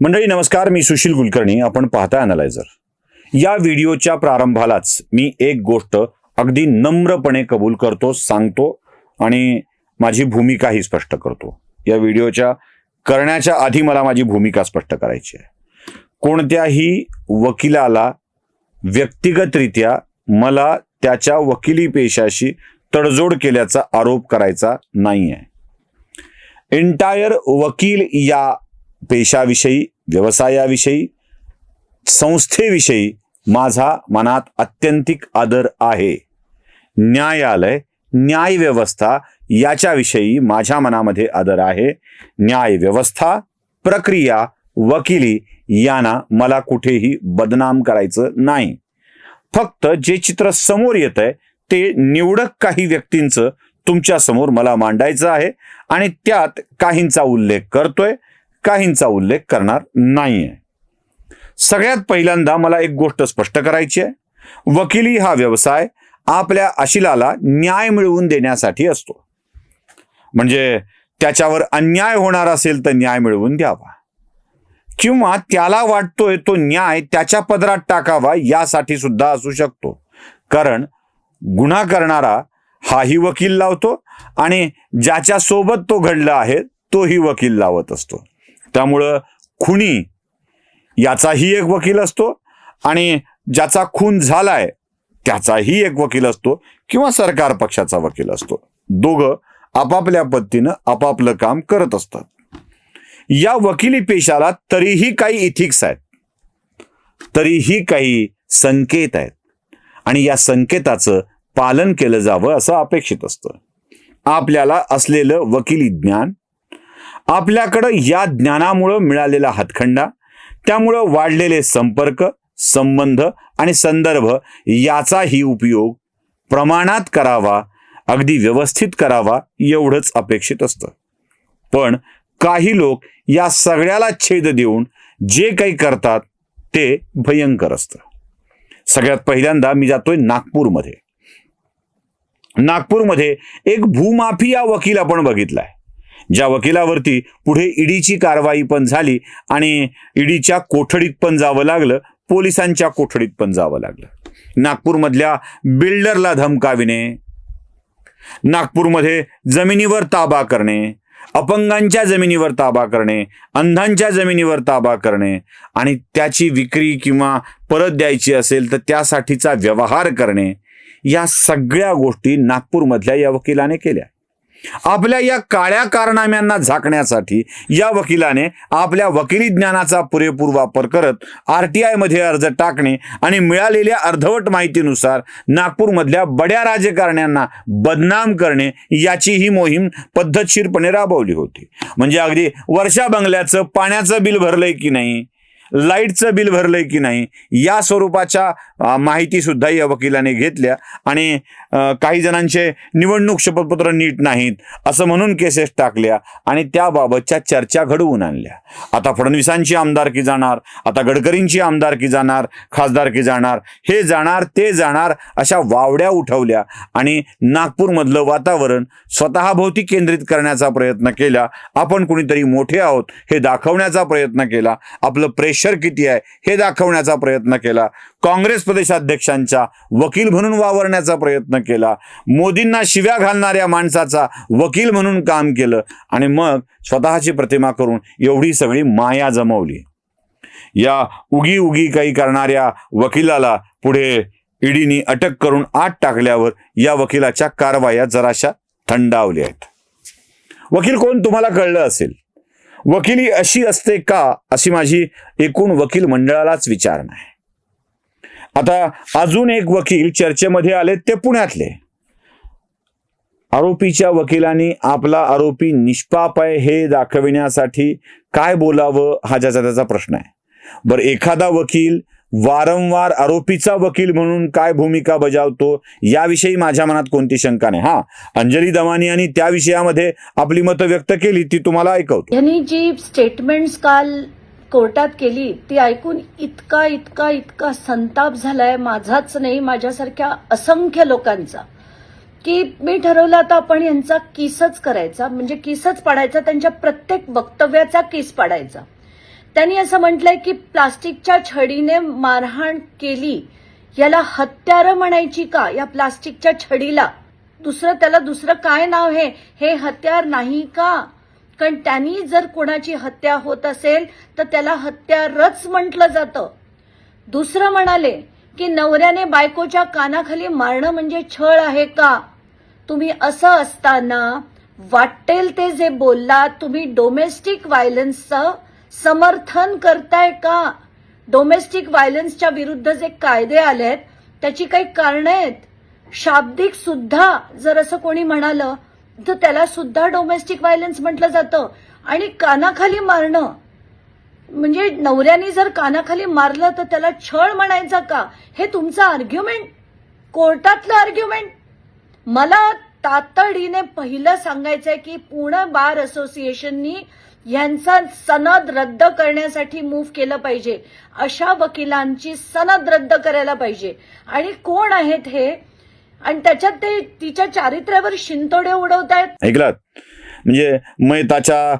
मंडळी नमस्कार. मी सुशील कुलकर्णी. आपण पाहता अनालायझर या व्हिडिओच्या प्रारंभालाच मी एक गोष्ट अगदी नम्रपणे कबूल करतो सांगतो आणि माझी भूमिकाही स्पष्ट करतो. या व्हिडिओच्या करण्याच्या आधी मला माझी भूमिका स्पष्ट करायची आहे. कोणत्याही वकिलाला व्यक्तिगतरित्या मला त्याच्या वकिली पेशाशी तडजोड केल्याचा आरोप करायचा नाही आहे एंटायर वकील या पेशाविषयी व्यवसायाविषयी संस्थेविषयी माझा मनात अत्यंतिक आदर आहे. न्यायालय न्याय व्यवस्था याच्याविषयी माझ्या मनामध्ये आदर आहे. न्याय व्यवस्था प्रक्रिया वकिली यांना मला कुठेही बदनाम करायचं नाही. फक्त जे चित्र समोर येत आहे ते निवडक काही व्यक्तींचं तुमच्यासमोर मला मांडायचं आहे आणि त्यात काहींचा उल्लेख करतोय. काहींचा उल्लेख करणार नाहीये. सगळ्यात पहिल्यांदा मला एक गोष्ट स्पष्ट करायची आहे. वकिली हा व्यवसाय आपल्या अशिलाला न्याय मिळवून देण्यासाठी असतो. म्हणजे त्याच्यावर अन्याय होणार असेल तर न्याय मिळवून द्यावा. किंवा त्याला वाटतोय तो न्याय त्याच्या पदरात टाकावा यासाठी सुद्धा असू शकतो. कारण गुन्हा करणारा हाही वकील लावतो आणि ज्याच्या सोबत तो घडला आहे तोही वकील लावत असतो. त्यामुळं खुनी याचाही एक वकील असतो आणि ज्याचा खून झालाय त्याचाही एक वकील असतो किंवा सरकार पक्षाचा वकील असतो. दोघं आपापल्या पद्धतीनं आपापलं काम करत असतात. या वकिली पेशाला तरीही काही इथिक्स आहेत. तरीही काही संकेत आहेत. आणि या संकेताचं पालन केलं जावं असं अपेक्षित असतं. आपल्याला असलेलं वकिली ज्ञान आपल्याकडं या ज्ञानामुळं मिळालेला हातखंडा त्यामुळं वाढलेले संपर्क संबंध आणि संदर्भ याचाही उपयोग प्रमाणात करावा अगदी व्यवस्थित करावा एवढंच अपेक्षित असतं. पण काही लोक या सगळ्याला छेद देऊन जे काही करतात ते भयंकर असतं. सगळ्यात पहिल्यांदा मी जातोय नागपूरमध्ये. नागपूरमध्ये एक भूमाफिया वकील आपण बघितलाय. ज्या वकिलावरती पुढे ईडीची कारवाई पण झाली आणि ईडीच्या कोठडीत पण जावं लागलं पोलिसांच्या कोठडीत पण जावं लागलं. नागपूरमधल्या बिल्डरला धमकाविणे नागपूरमध्ये जमिनीवर ताबा करणे अपंगांच्या जमिनीवर ताबा करणे अंधांच्या जमिनीवर ताबा करणे आणि त्याची विक्री किंवा परत द्यायची असेल तर त्यासाठीचा व्यवहार करणे या सगळ्या गोष्टी नागपूरमधल्या या वकिलाने केल्या. आपल्या या काळ्या कारनाम्यांना झाकण्यासाठी या वकिलाने आपल्या वकिली ज्ञानाचा पुरेपूर वापर करत आर टी आयमध्ये अर्ज टाकणे आणि मिळालेल्या अर्धवट माहितीनुसार नागपूरमधल्या बड्या राजकारण्यांना बदनाम करणे याची ही मोहीम पद्धतशीरपणे राबवली होती. म्हणजे अगदी वर्षा बंगल्याचं पाण्याचं बिल भरलंय की नाही? लाईटचं बिल भरलंय की नाही या स्वरूपाच्या माहिती सुद्धा या वकिलाने घेतल्या आणि काही जणांचे निवडणूक शपथपत्र नीट नाहीत असं म्हणून केसेस टाकल्या आणि त्याबाबतच्या चर्चा घडवून आणल्या. आता फडणवीसांची आमदारकी जाणार आता गडकरींची आमदारकी जाणार खासदारकी जाणार हे जाणार ते जाणार अशा वावड्या उठवल्या आणि नागपूरमधलं वातावरण स्वतःभोवती केंद्रित करण्याचा प्रयत्न केला आपण कुणीतरी मोठे आहोत हे दाखवण्याचा प्रयत्न केला आपलं प्रेशर किती आहे हे दाखवण्याचा प्रयत्न केला. काँग्रेस प्रदेशाध्यक्षांचा वकील म्हणून वावरण्याचा प्रयत्न केला. मोदींना शिव्या घालणाऱ्या माणसाचा वकील म्हणून काम केलं. आणि मग स्वतःची प्रतिमा करून एवढी सगळी माया जमवली. या उगी उगी काही करणाऱ्या वकिलाला पुढे ईडीनी अटक करून आत टाकल्यावर या वकिलाच्या कारवाया जराशा थंडावल्या आहेत. वकील कोण? तुम्हाला कळलं असेल. वकिली अशी असते का? अशी माझी एकूण वकील मंडळालाच विचारणा आहे. आता अजून एक वकील चर्चेमध्ये आले ते पुण्यातले. आरोपीच्या वकिलांनी आपला आरोपी निष्पाप आहे हे दाखविण्यासाठी काय बोलावं हा ज्याचा त्याचा प्रश्न आहे. बरं एखादा वकील वारंवार आरोपीचा वकील म्हणून काय भूमिका बजावतो याविषयी माझ्या मनात कोणती शंका नाही. हा अंजली दमानी यांनी त्या विषयामध्ये आपली मतं व्यक्त केली ती तुम्हाला ऐकवतो. यांनी जी स्टेटमेंट्स काल कोर्टात केली ती ऐकून इतका इतका इतका संताप झालाय माझाच नाही माझ्यासारख्या असंख्य लोकांचा की मी ठरवलं आता आपण यांचा किसच करायचा म्हणजे किसच पाडायचा त्यांच्या प्रत्येक वक्तव्याचा किस पाडायचा. त्यांनी असं म्हटलंय की प्लास्टिकच्या छडीने मारहाण केली याला हत्यारं म्हणायची का? या प्लास्टिकच्या छडीला. दुसरं त्याला दुसरं काय नाव हे हे हत्यार नाही का? कारण त्यांनी जर कोणाची हत्या होत असेल तर त्याला हत्यारच म्हटलं जातं. दुसरं म्हणाले की नवऱ्याने बायकोच्या कानाखाली मारणं म्हणजे छळ आहे का? तुम्ही असं असताना वाटेल ते जे बोललात तुम्ही डोमेस्टिक व्हायलन्सचं समर्थन करताय का? डोमेस्टिक व्हायलन्सच्या विरुद्ध जे कायदे आलेत त्याची काही कारणं आहेत? शाब्दिक सुद्धा जर असं कोणी म्हणालं तर त्याला सुद्धा डोमेस्टिक व्हायलन्स म्हटलं जातं. आणि कानाखाली मारणं म्हणजे नवऱ्याने जर कानाखाली मारलं तर त्याला छळ म्हणायचा का? हे तुमचं आर्ग्युमेंट कोर्टातलं आर्ग्युमेंट मला तातडीने पहिलं सांगायचंय की पुणे बार असोसिएशननी यांचा सनद रद्द करण्यासाठी मूव्ह केलं पाहिजे. अशा वकिलांची सनद रद्द करायला पाहिजे. आणि कोण आहेत हे? आणि त्याच्यात ते तिच्या चारित्र्यावर शिंतोडे उडवतायत? ऐकलात म्हणजे मैताच्या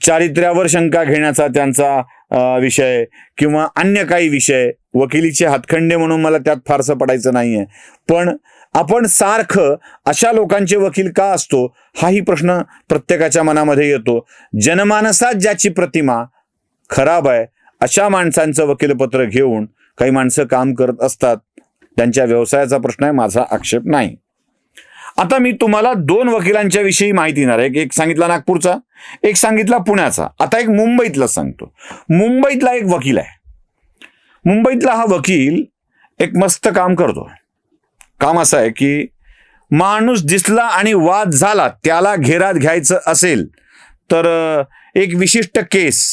चारित्र्यावर शंका घेण्याचा त्यांचा विषय किंवा अन्य काही विषय वकिलीचे हातखंडे म्हणून मला त्यात फारसं पडायचं नाहीये. पण आपण सारखं अशा लोकांचे वकील का असतो? हाही प्रश्न प्रत्येकाच्या मनामध्ये येतो. जनमानसात ज्याची प्रतिमा खराब आहे अशा माणसांचं वकीलपत्र घेऊन काही माणसं काम करत असतात. त्यांच्या व्यवसायाचा प्रश्न आहे माझा आक्षेप नाही. आता मी तुम्हाला दोन वकिलांच्या विषयी माहिती देणार आहे. एक सांगितला नागपूरचा एक सांगितला पुण्याचा. आता एक मुंबईतला सांगतो. मुंबईतला एक वकील आहे. मुंबईतला हा वकील एक मस्त काम करतो काम असं आहे की माणूस दिसला आणि वाद झाला त्याला घेरात घ्यायचं असेल तर एक विशिष्ट केस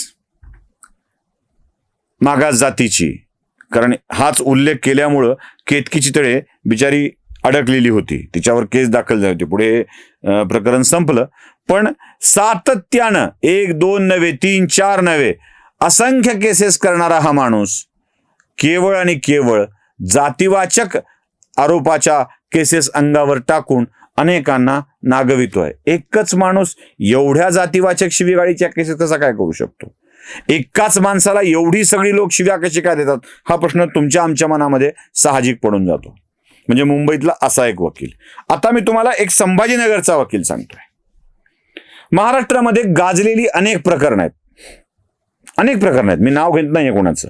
मागास जातीची. कारण हाच उल्लेख केल्यामुळं केतकीची तळे बिचारी अडकलेली होती. तिच्यावर केस दाखल झाली होती. पुढे प्रकरण संपलं. पण सातत्यानं एक दोन नव्हे तीन चार नव्हे असंख्य केसेस करणारा हा माणूस केवळ आणि केवळ जातीवाचक आरोपाच्या केसेस अंगावर टाकून अनेकांना नागवितोय. एकच माणूस एवढ्या जातीवाचक शिवीगाळीच्या केसेस कसा काय करू शकतो? एकाच माणसाला एवढी सगळी लोक शिव्या कशी काय देतात? हा प्रश्न तुमच्या आमच्या मनामध्ये साहजिक पडून जातो. म्हणजे मुंबईतला असा एक वकील. आता मी तुम्हाला एक संभाजीनगरचा वकील सांगतोय. महाराष्ट्रामध्ये गाजलेली अनेक प्रकरणं आहेत. अनेक प्रकरण आहेत. मी नाव घेत नाहीये कोणाचं.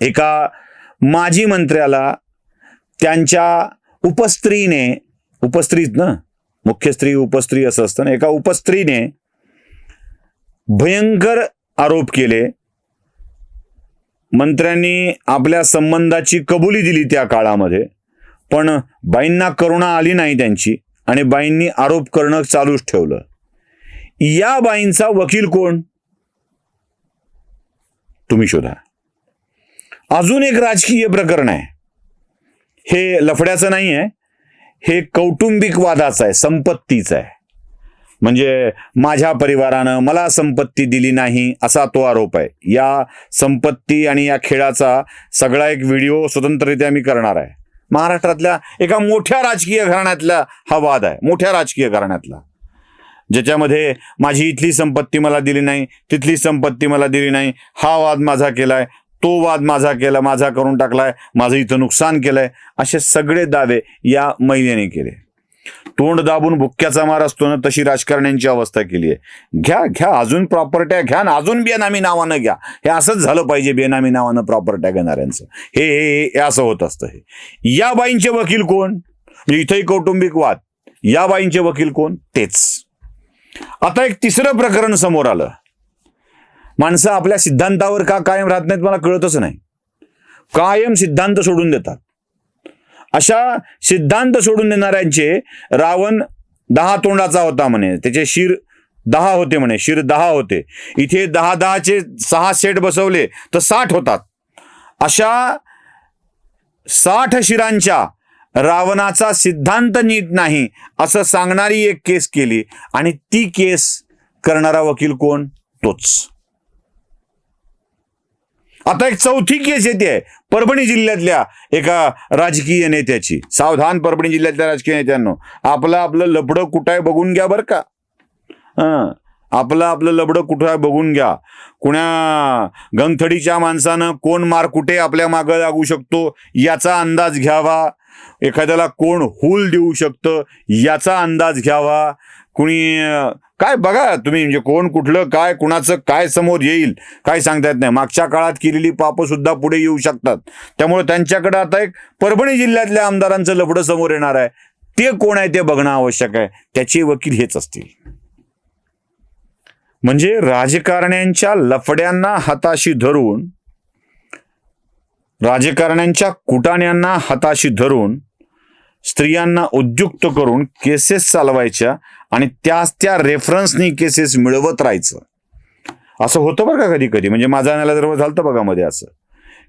एका माजी मंत्र्याला त्यांच्या उपस्त्रीने उपस्त्रीत ना मुख्य स्त्री उपस्त्री असं असतं ना एका उपस्त्रीने भयंकर आरोप केले. मंत्र्यांनी आपल्या संबंधाची कबुली दिली त्या काळामध्ये पण बाईंना करुणा आली नाही त्यांची आणि बाईंनी आरोप करणं चालूच ठेवलं. या बाईंचा वकील कोण? तुम्ही शोधा. अजून एक राजकीय प्रकरण आहे. हे लफड्याचं नाही आहे. हे कौटुंबिक वादाचं आहे संपत्तीचं आहे. म्हणजे माझ्या परिवारानं मला संपत्ती दिली नाही असा तो आरोप आहे. या संपत्ती आणि या खेळाचा सगळा एक व्हिडिओ स्वतंत्ररित्या मी करणार आहे. महाराष्ट्रातल्या एका मोठ्या राजकीय घराण्यातला हा वाद आहे मोठ्या राजकीय घराण्यातला. ज्याच्यामध्ये माझी इथली संपत्ती मला दिली नाही तिथली संपत्ती मला दिली नाही हा वाद माझा केला आहे तो वाद माझा केला माझा करून टाकलाय माझं इथं नुकसान केलंय असे सगळे दावे या महिलेने केले. तोंड दाबून भुक्क्याचा मार असतो ना तशी राजकारण्यांची अवस्था केली आहे घ्या घ्या अजून प्रॉपर्ट्या घ्या ना अजून बेनामी नावानं घ्या. हे असंच झालं पाहिजे बेनामी नावानं प्रॉपर्ट्या घेणाऱ्यांचं. हे हे हे असं होत असतं हे. या बाईंचे वकील कोण? म्हणजे इथंही कौटुंबिक वाद. या बाईंचे वकील कोण? तेच. आता एक तिसरं प्रकरण समोर आलं. माणसं आपल्या सिद्धांतावर का कायम राहत नाहीत मला कळतच नाही. कायम सिद्धांत सोडून देतात. अशा सिद्धांत सोडून देणाऱ्यांचे रावण दहा तोंडाचा होता म्हणे. त्याचे शिर दहा होते म्हणे. शिर दहा होते. इथे दहा दहाचे सहा सेट बसवले तर साठ होतात. अशा साठ शिरांच्या रावणाचा सिद्धांत नीट नाही असं सांगणारी एक केस केली आणि ती केस करणारा वकील कोण? तोच. आता एक चौथी केस येते. परभणी जिल्ह्यातल्या एका राजकीय नेत्याची. सावधान परभणी जिल्ह्यातल्या राजकीय नेत्यांनो. आपलं आपलं लबडं कुठं आहे बघून घ्या बरं का. हं. आपलं आपलं लबडं कुठं आहे बघून घ्या. कुण्या गंगथडीच्या माणसानं कोण मार कुठे आपल्या मागं लागू शकतो याचा अंदाज घ्यावा. एखाद्याला कोण हूल देऊ शकतं याचा अंदाज घ्यावा. कुणी काय बघा तुम्ही म्हणजे कोण कुठलं काय कुणाचं काय समोर येईल काय सांगता येत नाही. मागच्या काळात केलेली पापं सुद्धा पुढे येऊ शकतात. त्यामुळे त्यांच्याकडे आता एक परभणी जिल्ह्यातल्या आमदारांचं लफडं समोर येणार आहे. ते कोण आहे ते बघणं आवश्यक आहे. त्याचे वकील हेच असतील. म्हणजे राजकारण्यांच्या लफड्यांना हाताशी धरून राजकारण्यांच्या कुटाण्यांना हाताशी धरून स्त्रियांना उद्युक्त करून केसेस चालवायच्या आणि त्याच त्या रेफरन्सनी केसेस मिळवत राहायचं. असं होतं बरं का कधी कधी म्हणजे माझा नाला जर झालं बघा मध्ये असं.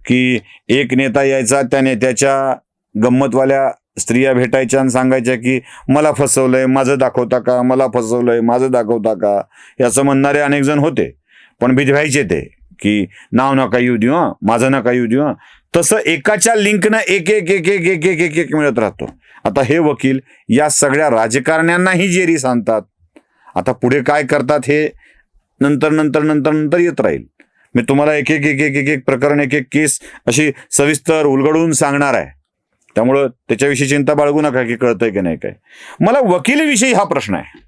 की एक नेता यायचा त्या नेत्याच्या गंमतवाल्या स्त्रिया भेटायच्या आणि सांगायच्या की मला फसवलंय माझं दाखवता का? मला फसवलंय माझं दाखवता का? याचं म्हणणारे अनेक जण होते. पण भिजवायचे ते की नाव नका येऊ देऊ माझं नका येऊ देऊ तसं एकाच्या लिंकनं एक एक एक एक एक एक एक मिळत राहतो. आता हे वकील या सगळ्या राजकारण्यांनाही जेरी सांगतात आता पुढे काय करतात हे नंतर नंतर नंतर नंतर येत राहील. मी तुम्हाला एक एक एक एक एक एक प्रकरण एक एक केस अशी सविस्तर उलगडून सांगणार आहे. त्यामुळं त्याच्याविषयी चिंता बाळगू नका की कळतंय की नाही काय. मला वकिलीविषयी हा प्रश्न आहे.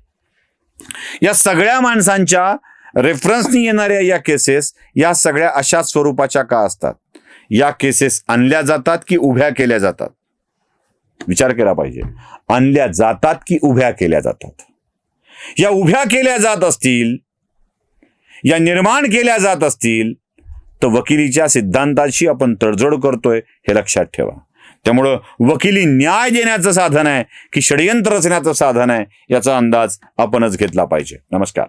या सगळ्या माणसांच्या रेफरन्सनी येणाऱ्या या केसेस या सगळ्या अशा स्वरूपाच्या का असतात? या केसेस आणल्या जातात की उभ्या केल्या जातात? विचार केला पाहिजे. आणल्या जातात की उभ्या केल्या जातात? या उभ्या केल्या जात असतील या निर्माण केल्या जात असतील तर वकिलीच्या सिद्धांताशी आपण तडजोड करतोय हे लक्षात ठेवा. त्यामुळं वकिली न्याय देण्याचं साधन आहे की षडयंत्र रचण्याचं साधन आहे याचा अंदाज आपणच घेतला पाहिजे. नमस्कार.